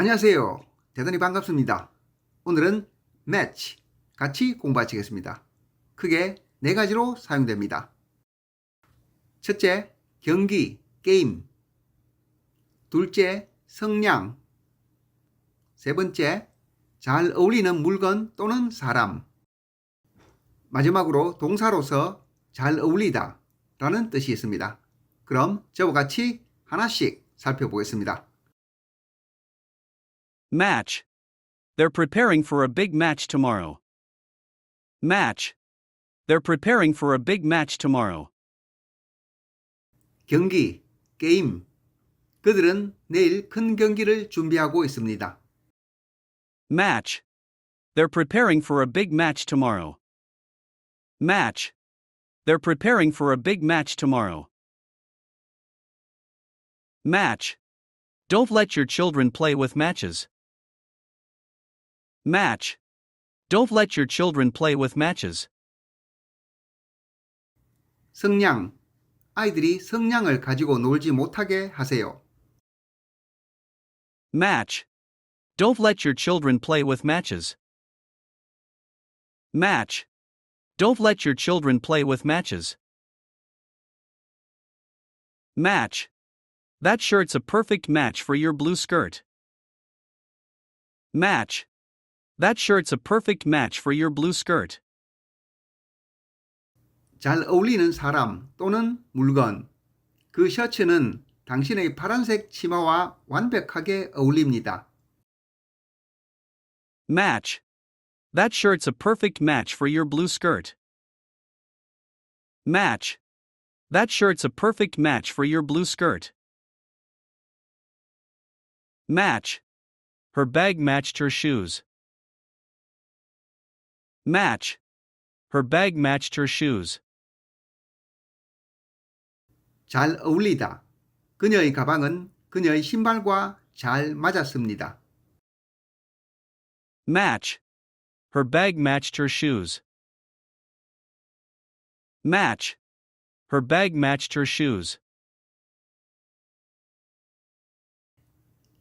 안녕하세요. 대단히 반갑습니다. 오늘은 match 같이 공부하시겠습니다. 크게 네 가지로 사용됩니다. 첫째, 경기, 게임. 둘째, 성량. 세 번째, 잘 어울리는 물건 또는 사람. 마지막으로 동사로서 잘 어울리다 라는 뜻이 있습니다. 그럼 저와 같이 하나씩 살펴보겠습니다. Match. They're preparing for a big match tomorrow. Match. They're preparing for a big match tomorrow. 경기, 게임. 그들은 내일 큰 경기를 준비하고 있습니다. Match. They're preparing for a big match tomorrow. Match. They're preparing for a big match tomorrow. Match. Don't let your children play with matches. Match. Don't let your children play with matches. 성량. 아이들이 성량을 가지고 놀지 못하게 하세요. Match. Don't let your children play with matches. Match. Don't let your children play with matches. Match. That shirt's a perfect match for your blue skirt. Match. That shirt's a perfect match for your blue skirt. 잘 어울리는 사람 또는 물건. 그 셔츠는 당신의 파란색 치마와 완벽하게 어울립니다. Match. That shirt's a perfect match for your blue skirt. Match. That shirt's a perfect match for your blue skirt. Match. Her bag matched her shoes. Match. Her bag matched her shoes. 잘 어울리다. 그녀의 가방은 그녀의 신발과 잘 맞았습니다. Match. Her bag matched her shoes. Match. Her bag matched her shoes.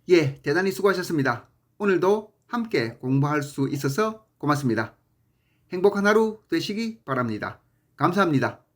예, 대단히 수고하셨습니다. 오늘도 함께 공부할 수 있어서 고맙습니다. 행복한 하루 되시기 바랍니다. 감사합니다.